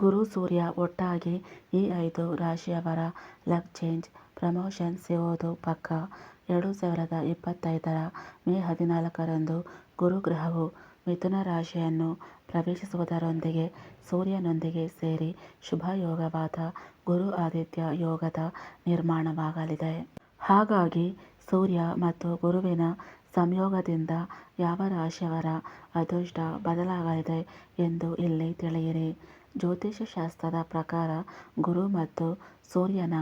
ಗುರು ಸೂರ್ಯ ಒಟ್ಟಾಗಿ ಈ ಐದು ರಾಶಿಯವರ ಲಕ್ ಚೇಂಜ್ ಪ್ರಮೋಷನ್ ಸಿಗೋದು ಪಕ್ಕಾ. ಎರಡು ಸಾವಿರದ ಇಪ್ಪತ್ತೈದರ ಮೇ ಹದಿನಾಲ್ಕರಂದು ಗುರುಗ್ರಹವು ಮಿಥುನ ರಾಶಿಯನ್ನು ಪ್ರವೇಶಿಸುವುದರೊಂದಿಗೆ ಸೂರ್ಯನೊಂದಿಗೆ ಸೇರಿ ಶುಭಯೋಗವಾದ ಗುರು ಆದಿತ್ಯ ಯೋಗದ ನಿರ್ಮಾಣವಾಗಲಿದೆ. ಹಾಗಾಗಿ ಸೂರ್ಯ ಮತ್ತು ಗುರುವಿನ ಸಂಯೋಗದಿಂದ ಯಾವ ರಾಶಿಯವರ ಅದೃಷ್ಟ ಬದಲಾಗಲಿದೆ ಎಂದು ಇಲ್ಲಿ ತಿಳಿಯಿರಿ. ಜ್ಯೋತಿಷ್ಯ ಶಾಸ್ತ್ರದ ಪ್ರಕಾರ ಗುರು ಮತ್ತು ಸೂರ್ಯನ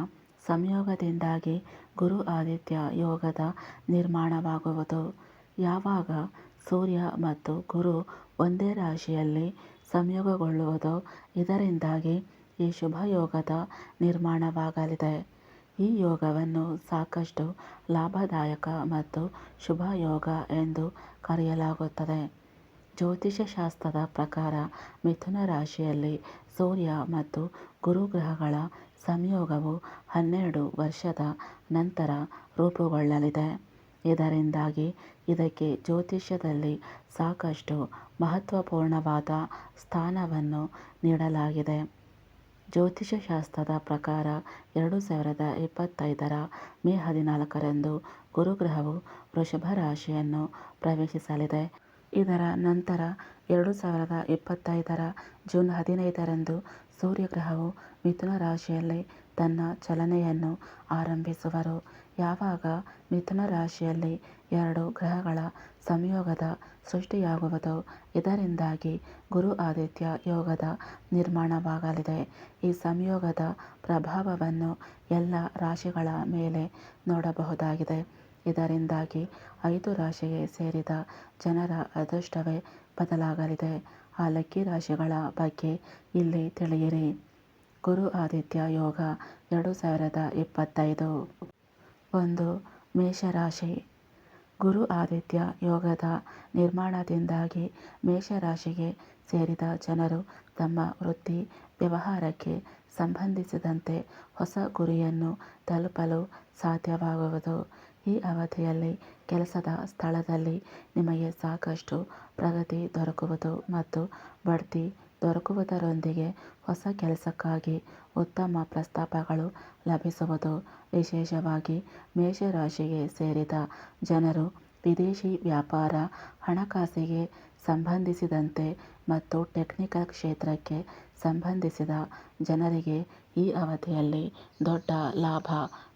ಸಂಯೋಗದಿಂದಾಗಿ ಗುರು ಆದಿತ್ಯ ಯೋಗದ ನಿರ್ಮಾಣವಾಗುವುದು. ಯಾವಾಗ ಸೂರ್ಯ ಮತ್ತು ಗುರು ಒಂದೇ ರಾಶಿಯಲ್ಲಿ ಸಂಯೋಗಗೊಳ್ಳುವುದೋ ಇದರಿಂದಾಗಿ ಈ ಶುಭಯೋಗದ ನಿರ್ಮಾಣವಾಗಲಿದೆ. ಈ ಯೋಗವನ್ನು ಸಾಕಷ್ಟು ಲಾಭದಾಯಕ ಮತ್ತು ಶುಭ ಯೋಗ ಎಂದು ಕರೆಯಲಾಗುತ್ತದೆ. ಜ್ಯೋತಿಷ್ಯ ಶಾಸ್ತ್ರದ ಪ್ರಕಾರ ಮಿಥುನ ರಾಶಿಯಲ್ಲಿ ಸೂರ್ಯ ಮತ್ತು ಗುರು ಗ್ರಹಗಳ ಸಂಯೋಗವು ಹನ್ನೆರಡು ವರ್ಷದ ನಂತರ ರೂಪುಗೊಳ್ಳಲಿದೆ. ಇದರಿಂದಾಗಿ ಇದಕ್ಕೆ ಜ್ಯೋತಿಷ್ಯದಲ್ಲಿ ಸಾಕಷ್ಟು ಮಹತ್ವಪೂರ್ಣವಾದ ಸ್ಥಾನವನ್ನು ನೀಡಲಾಗಿದೆ. ಜ್ಯೋತಿಷ್ಯ ಶಾಸ್ತ್ರದ ಪ್ರಕಾರ ಎರಡು ಸಾವಿರದ ಇಪ್ಪತ್ತೈದರ ಮೇ ಹದಿನಾಲ್ಕರಂದು ಗುರುಗ್ರಹವು ವೃಷಭ ರಾಶಿಯನ್ನು ಪ್ರವೇಶಿಸಲಿದೆ. ಇದರ ನಂತರ ಎರಡು ಸಾವಿರದ ಇಪ್ಪತ್ತೈದರ ಜೂನ್ ಹದಿನೈದರಂದು ಸೂರ್ಯಗ್ರಹವು ಮಿಥುನ ರಾಶಿಯಲ್ಲಿ ತನ್ನ ಚಲನೆಯನ್ನು ಆರಂಭಿಸುವರು. ಯಾವಾಗ ಮಿಥುನ ರಾಶಿಯಲ್ಲಿ ಎರಡು ಗ್ರಹಗಳ ಸಂಯೋಗದ ಸೃಷ್ಟಿಯಾಗುವುದೋ ಇದರಿಂದಾಗಿ ಗುರು ಆದಿತ್ಯ ಯೋಗದ ನಿರ್ಮಾಣವಾಗಲಿದೆ. ಈ ಸಂಯೋಗದ ಪ್ರಭಾವವನ್ನು ಎಲ್ಲ ರಾಶಿಗಳ ಮೇಲೆ ನೋಡಬಹುದಾಗಿದೆ. ಇದರಿಂದಾಗಿ ಐದು ರಾಶಿಗೆ ಸೇರಿದ ಜನರ ಅದೃಷ್ಟವೇ ಬದಲಾಗಲಿದೆ. ಆ ಲಕ್ಕಿ ರಾಶಿಗಳ ಬಗ್ಗೆ ಇಲ್ಲಿ ತಿಳಿಯಿರಿ. ಗುರು ಆದಿತ್ಯ ಯೋಗ ಎರಡು ಸಾವಿರದ ಇಪ್ಪತ್ತೈದು. ಒಂದು ಮೇಷರಾಶಿ. ಗುರು ಆದಿತ್ಯ ಯೋಗದ ನಿರ್ಮಾಣದಿಂದಾಗಿ ಮೇಷರಾಶಿಗೆ ಸೇರಿದ ಜನರು ತಮ್ಮ ವೃತ್ತಿ, ವ್ಯವಹಾರಕ್ಕೆ ಸಂಬಂಧಿಸಿದಂತೆ ಹೊಸ ಗುರಿಯನ್ನು ತಲುಪಲು ಸಾಧ್ಯವಾಗುವುದು. ಈ ಅವಧಿಯಲ್ಲಿ ಕೆಲಸದ ಸ್ಥಳದಲ್ಲಿ ನಿಮಗೆ ಸಾಕಷ್ಟು ಪ್ರಗತಿ ದೊರಕುವುದು ಮತ್ತು ಬಡ್ತಿ ದೊರಕುವುದರೊಂದಿಗೆ ಹೊಸ ಕೆಲಸಕ್ಕಾಗಿ ಉತ್ತಮ ಪ್ರಸ್ತಾಪಗಳು ಲಭಿಸುವುದು. ವಿಶೇಷವಾಗಿ ಮೇಷರಾಶಿಗೆ ಸೇರಿದ ಜನರು ವಿದೇಶಿ ವ್ಯಾಪಾರ, ಹಣಕಾಸಿಗೆ ಸಂಬಂಧಿಸಿದಂತೆ ಮತ್ತು ಟೆಕ್ನಿಕಲ್ ಕ್ಷೇತ್ರಕ್ಕೆ ಸಂಬಂಧಿಸಿದ ಜನರಿಗೆ ಈ ಅವಧಿಯಲ್ಲಿ ದೊಡ್ಡ ಲಾಭ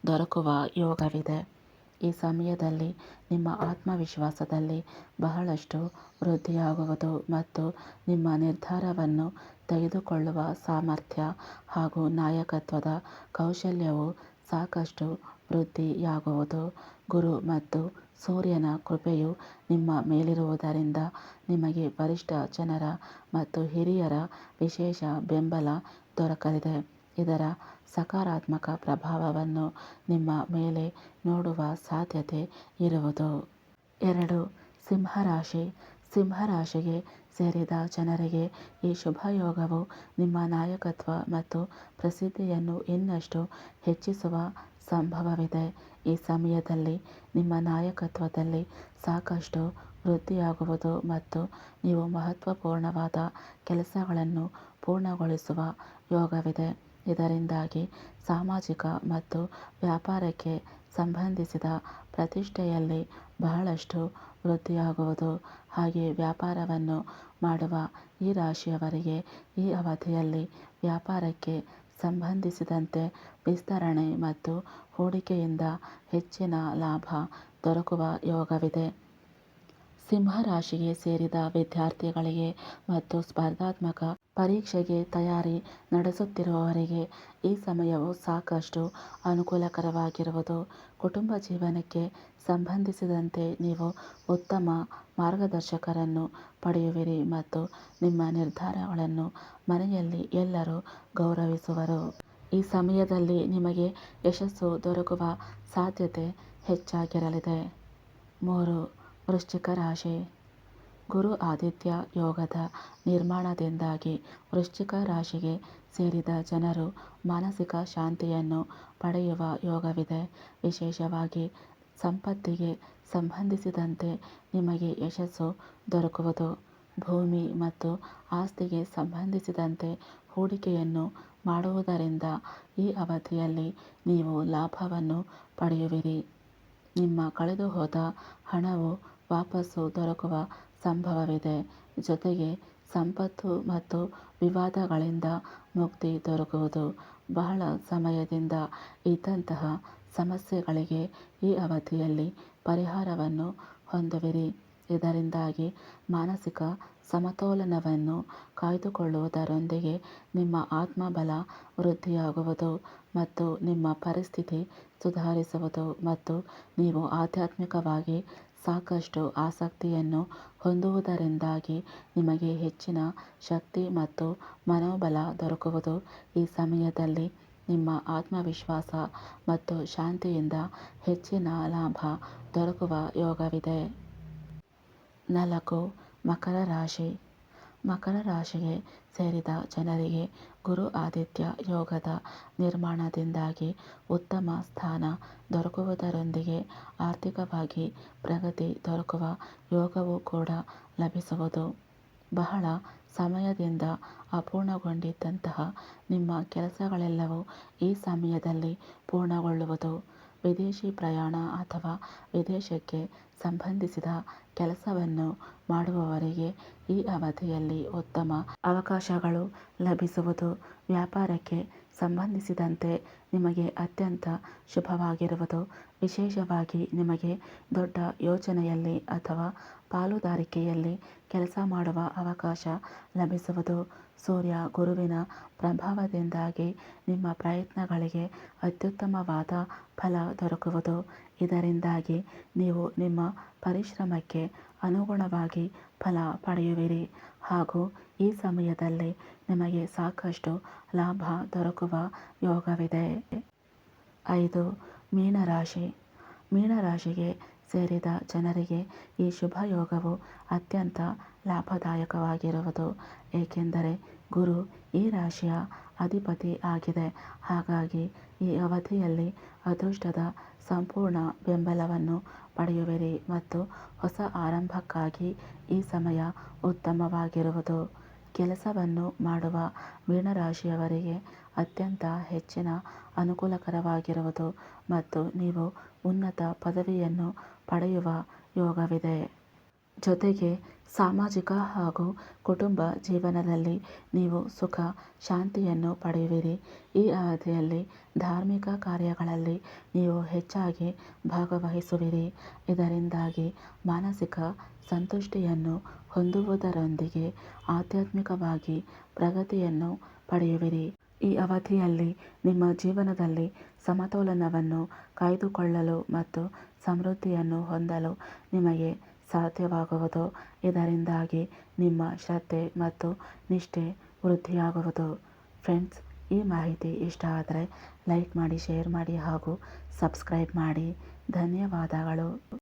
ದೊರಕುವ ಯೋಗವಿದೆ. ಈ ಸಮಯದಲ್ಲಿ ನಿಮ್ಮ ಆತ್ಮವಿಶ್ವಾಸದಲ್ಲಿ ಬಹಳಷ್ಟು ವೃದ್ಧಿಯಾಗುವುದು ಮತ್ತು ನಿಮ್ಮ ನಿರ್ಧಾರವನ್ನು ತೆಗೆದುಕೊಳ್ಳುವ ಸಾಮರ್ಥ್ಯ ಹಾಗೂ ನಾಯಕತ್ವದ ಕೌಶಲ್ಯವು ಸಾಕಷ್ಟು ವೃದ್ಧಿಯಾಗುವುದು. ಗುರು ಮತ್ತು ಸೂರ್ಯನ ಕೃಪೆಯು ನಿಮ್ಮ ಮೇಲಿರುವುದರಿಂದ ನಿಮಗೆ ವರಿಷ್ಠ ಜನರ ಮತ್ತು ಹಿರಿಯರ ವಿಶೇಷ ಬೆಂಬಲ ದೊರಕಲಿದೆ. ಇದರ ಸಕಾರಾತ್ಮಕ ಪ್ರಭಾವವನ್ನು ನಿಮ್ಮ ಮೇಲೆ ನೋಡುವ ಸಾಧ್ಯತೆ ಇರುವುದು. ಎರಡು, ಸಿಂಹರಾಶಿ. ಸಿಂಹರಾಶಿಗೆ ಸೇರಿದ ಜನರಿಗೆ ಈ ಶುಭಯೋಗವು ನಿಮ್ಮ ನಾಯಕತ್ವ ಮತ್ತು ಪ್ರಸಿದ್ಧಿಯನ್ನು ಇನ್ನಷ್ಟು ಹೆಚ್ಚಿಸುವ ಸಂಭವವಿದೆ. ಈ ಸಮಯದಲ್ಲಿ ನಿಮ್ಮ ನಾಯಕತ್ವದಲ್ಲಿ ಸಾಕಷ್ಟು ವೃದ್ಧಿಯಾಗುವುದು ಮತ್ತು ನೀವು ಮಹತ್ವಪೂರ್ಣವಾದ ಕೆಲಸಗಳನ್ನು ಪೂರ್ಣಗೊಳಿಸುವ ಯೋಗವಿದೆ. ಇದರಿಂದಾಗಿ ಸಾಮಾಜಿಕ ಮತ್ತು ವ್ಯಾಪಾರಕ್ಕೆ ಸಂಬಂಧಿಸಿದ ಪ್ರತಿಷ್ಠೆಯಲ್ಲಿ ಬಹಳಷ್ಟು ವೃದ್ಧಿಯಾಗುವುದು. ಹಾಗೆ ವ್ಯಾಪಾರವನ್ನು ಮಾಡುವ ಈ ರಾಶಿಯವರಿಗೆ ಈ ಅವಧಿಯಲ್ಲಿ ವ್ಯಾಪಾರಕ್ಕೆ ಸಂಬಂಧಿಸಿದಂತೆ ವಿಸ್ತರಣೆ ಮತ್ತು ಹೂಡಿಕೆಯಿಂದ ಹೆಚ್ಚಿನ ಲಾಭ ದೊರಕುವ ಯೋಗವಿದೆ. ಸಿಂಹರಾಶಿಗೆ ಸೇರಿದ ವಿದ್ಯಾರ್ಥಿಗಳಿಗೆ ಮತ್ತು ಸ್ಪರ್ಧಾತ್ಮಕ ಪರೀಕ್ಷೆಗೆ ತಯಾರಿ ನಡೆಸುತ್ತಿರುವವರಿಗೆ ಈ ಸಮಯವು ಸಾಕಷ್ಟು ಅನುಕೂಲಕರವಾಗಿರುವುದು. ಕುಟುಂಬ ಜೀವನಕ್ಕೆ ಸಂಬಂಧಿಸಿದಂತೆ ನೀವು ಉತ್ತಮ ಮಾರ್ಗದರ್ಶಕರನ್ನು ಪಡೆಯುವಿರಿ ಮತ್ತು ನಿಮ್ಮ ನಿರ್ಧಾರಗಳನ್ನು ಮನೆಯಲ್ಲಿ ಎಲ್ಲರೂ ಗೌರವಿಸುವರು. ಈ ಸಮಯದಲ್ಲಿ ನಿಮಗೆ ಯಶಸ್ಸು ದೊರಕುವ ಸಾಧ್ಯತೆ ಹೆಚ್ಚಾಗಿರಲಿದೆ. ಮೂರು ವೃಶ್ಚಿಕ ರಾಶಿ ಗುರು ಆದಿತ್ಯ ಯೋಗದ ನಿರ್ಮಾಣದಿಂದಾಗಿ ವೃಶ್ಚಿಕ ರಾಶಿಗೆ ಸೇರಿದ ಜನರು ಮಾನಸಿಕ ಶಾಂತಿಯನ್ನು ಪಡೆಯುವ ಯೋಗವಿದೆ. ವಿಶೇಷವಾಗಿ ಸಂಪತ್ತಿಗೆ ಸಂಬಂಧಿಸಿದಂತೆ ನಿಮಗೆ ಯಶಸ್ಸು ದೊರಕುವುದು, ಭೂಮಿ ಮತ್ತು ಆಸ್ತಿಗೆ ಸಂಬಂಧಿಸಿದಂತೆ ಹೂಡಿಕೆಯನ್ನು ಮಾಡುವುದರಿಂದ ಈ ಅವಧಿಯಲ್ಲಿ ನೀವು ಲಾಭವನ್ನು ಪಡೆಯುವಿರಿ. ನಿಮ್ಮ ಕಳೆದುಹೋದ ಹಣವು ವಾಪಸ್ಸು ದೊರಕುವ ಸಂಭವವಿದೆ. ಜೊತೆಗೆ ಸಂಪತ್ತು ಮತ್ತು ವಿವಾದಗಳಿಂದ ಮುಕ್ತಿ ದೊರಕುವುದು. ಬಹಳ ಸಮಯದಿಂದ ಇದ್ದಂತಹ ಸಮಸ್ಯೆಗಳಿಗೆ ಈ ಅವಧಿಯಲ್ಲಿ ಪರಿಹಾರವನ್ನು ಹೊಂದುವಿರಿ. ಇದರಿಂದಾಗಿ ಮಾನಸಿಕ ಸಮತೋಲನವನ್ನು ಕಾಯ್ದುಕೊಳ್ಳುವುದರೊಂದಿಗೆ ನಿಮ್ಮ ಆತ್ಮಬಲ ವೃದ್ಧಿಯಾಗುವುದು ಮತ್ತು ನಿಮ್ಮ ಪರಿಸ್ಥಿತಿ ಸುಧಾರಿಸುವುದು ಮತ್ತು ನೀವು ಆಧ್ಯಾತ್ಮಿಕವಾಗಿ ಸಾಕಷ್ಟು ಆಸಕ್ತಿಯನ್ನು ಹೊಂದುವುದರಿಂದಾಗಿ ನಿಮಗೆ ಹೆಚ್ಚಿನ ಶಕ್ತಿ ಮತ್ತು ಮನೋಬಲ ದೊರಕುವುದು ಈ ಸಮಯದಲ್ಲಿ ನಿಮ್ಮ ಆತ್ಮವಿಶ್ವಾಸ ಮತ್ತು ಶಾಂತಿಯಿಂದ ಹೆಚ್ಚಿನ ಲಾಭ ದೊರಕುವ ಯೋಗವಿದೆ. ನಾಲ್ಕು, ಮಕರ ರಾಶಿ. ಮಕರ ರಾಶಿಗೆ ಸೇರಿದ ಜನರಿಗೆ ಗುರು ಆದಿತ್ಯ ಯೋಗದ ನಿರ್ಮಾಣದಿಂದಾಗಿ ಉತ್ತಮ ಸ್ಥಾನ ದೊರಕುವುದರೊಂದಿಗೆ ಆರ್ಥಿಕವಾಗಿ ಪ್ರಗತಿ ದೊರಕುವ ಯೋಗವೂ ಕೂಡ ಲಭಿಸುವುದು. ಬಹಳ ಸಮಯದಿಂದ ಅಪೂರ್ಣಗೊಂಡಿದ್ದಂತಹ ನಿಮ್ಮ ಕೆಲಸಗಳೆಲ್ಲವೂ ಈ ಸಮಯದಲ್ಲಿ ಪೂರ್ಣಗೊಳ್ಳುವುದು. ವಿದೇಶಿ ಪ್ರಯಾಣ ಅಥವಾ ವಿದೇಶಕ್ಕೆ ಸಂಬಂಧಿಸಿದ ಕೆಲಸವನ್ನು ಮಾಡುವವರಿಗೆ ಈ ಅವಧಿಯಲ್ಲಿ ಉತ್ತಮ ಅವಕಾಶಗಳು ಲಭಿಸುವುದು ವ್ಯಾಪಾರಕ್ಕೆ ಸಂಬಂಧಿಸಿದಂತೆ ನಿಮಗೆ ಅತ್ಯಂತ ಶುಭವಾಗಿರುವುದು. ವಿಶೇಷವಾಗಿ ನಿಮಗೆ ದೊಡ್ಡ ಯೋಜನೆಯಲ್ಲಿ ಅಥವಾ ಪಾಲುದಾರಿಕೆಯಲ್ಲಿ ಕೆಲಸ ಮಾಡುವ ಅವಕಾಶ ಲಭಿಸುವುದು ಸೂರ್ಯ ಗುರುವಿನ ಪ್ರಭಾವದಿಂದಾಗಿ ನಿಮ್ಮ ಪ್ರಯತ್ನಗಳಿಗೆ ಅತ್ಯುತ್ತಮವಾದ ಫಲ ದೊರಕುವುದು. ಇದರಿಂದಾಗಿ ನೀವು ನಿಮ್ಮ ಪರಿಶ್ರಮಕ್ಕೆ ಅನುಗುಣವಾಗಿ ಫಲ ಪಡೆಯುವಿರಿ. ಹಾಗೂ ಈ ಸಮಯದಲ್ಲಿ ನಿಮಗೆ ಸಾಕಷ್ಟು ಲಾಭ ದೊರಕುವ ಯೋಗವಿದೆ. ಐದು, ಮೀನರಾಶಿ. ಮೀನರಾಶಿಗೆ ಸೇರಿದ ಜನರಿಗೆ ಈ ಶುಭ ಯೋಗವು ಅತ್ಯಂತ ಲಾಭದಾಯಕವಾಗಿರುವುದು. ಏಕೆಂದರೆ ಗುರು ಈ ರಾಶಿಯ ಅಧಿಪತಿ ಆಗಿದೆ. ಹಾಗಾಗಿ ಈ ಅವಧಿಯಲ್ಲಿ ಅದೃಷ್ಟದ ಸಂಪೂರ್ಣ ಬೆಂಬಲವನ್ನು ಪಡೆಯುವಿರಿ ಮತ್ತು ಹೊಸ ಆರಂಭಕ್ಕಾಗಿ ಈ ಸಮಯ ಉತ್ತಮವಾಗಿರುವುದು. ಕೆಲಸವನ್ನು ಮಾಡುವ ಮೀನರಾಶಿಯವರಿಗೆ ಅತ್ಯಂತ ಹೆಚ್ಚಿನ ಅನುಕೂಲಕರವಾಗಿರುವುದು ಮತ್ತು ನೀವು ಉನ್ನತ ಪದವಿಯನ್ನು ಪಡೆಯುವ ಯೋಗವಿದೆ. ಜೊತೆಗೆ ಸಾಮಾಜಿಕ ಹಾಗೂ ಕುಟುಂಬ ಜೀವನದಲ್ಲಿ ನೀವು ಸುಖ, ಶಾಂತಿಯನ್ನು ಪಡೆಯುವಿರಿ. ಈ ಅವಧಿಯಲ್ಲಿ ಧಾರ್ಮಿಕ ಕಾರ್ಯಗಳಲ್ಲಿ ನೀವು ಹೆಚ್ಚಾಗಿ ಭಾಗವಹಿಸುವಿರಿ. ಇದರಿಂದಾಗಿ ಮಾನಸಿಕ ಸಂತುಷ್ಟಿಯನ್ನು ಹೊಂದುವುದರೊಂದಿಗೆ ಆಧ್ಯಾತ್ಮಿಕವಾಗಿ ಪ್ರಗತಿಯನ್ನು ಪಡೆಯುವಿರಿ. ಈ ಅವಧಿಯಲ್ಲಿ ನಿಮ್ಮ ಜೀವನದಲ್ಲಿ ಸಮತೋಲನವನ್ನು ಕಾಯ್ದುಕೊಳ್ಳಲು ಮತ್ತು ಸಮೃದ್ಧಿಯನ್ನು ಹೊಂದಲು ನಿಮಗೆ ಸಾಧ್ಯವಾಗುವುದು. ಇದರಿಂದಾಗಿ ನಿಮ್ಮ ಶ್ರದ್ಧೆ ಮತ್ತು ನಿಷ್ಠೆ ವೃದ್ಧಿಯಾಗುವುದು. ಫ್ರೆಂಡ್ಸ್, ಈ ಮಾಹಿತಿ ಇಷ್ಟ ಆದರೆ ಲೈಕ್ ಮಾಡಿ, ಶೇರ್ ಮಾಡಿ ಹಾಗೂ ಸಬ್ಸ್ಕ್ರೈಬ್ ಮಾಡಿ. ಧನ್ಯವಾದಗಳು.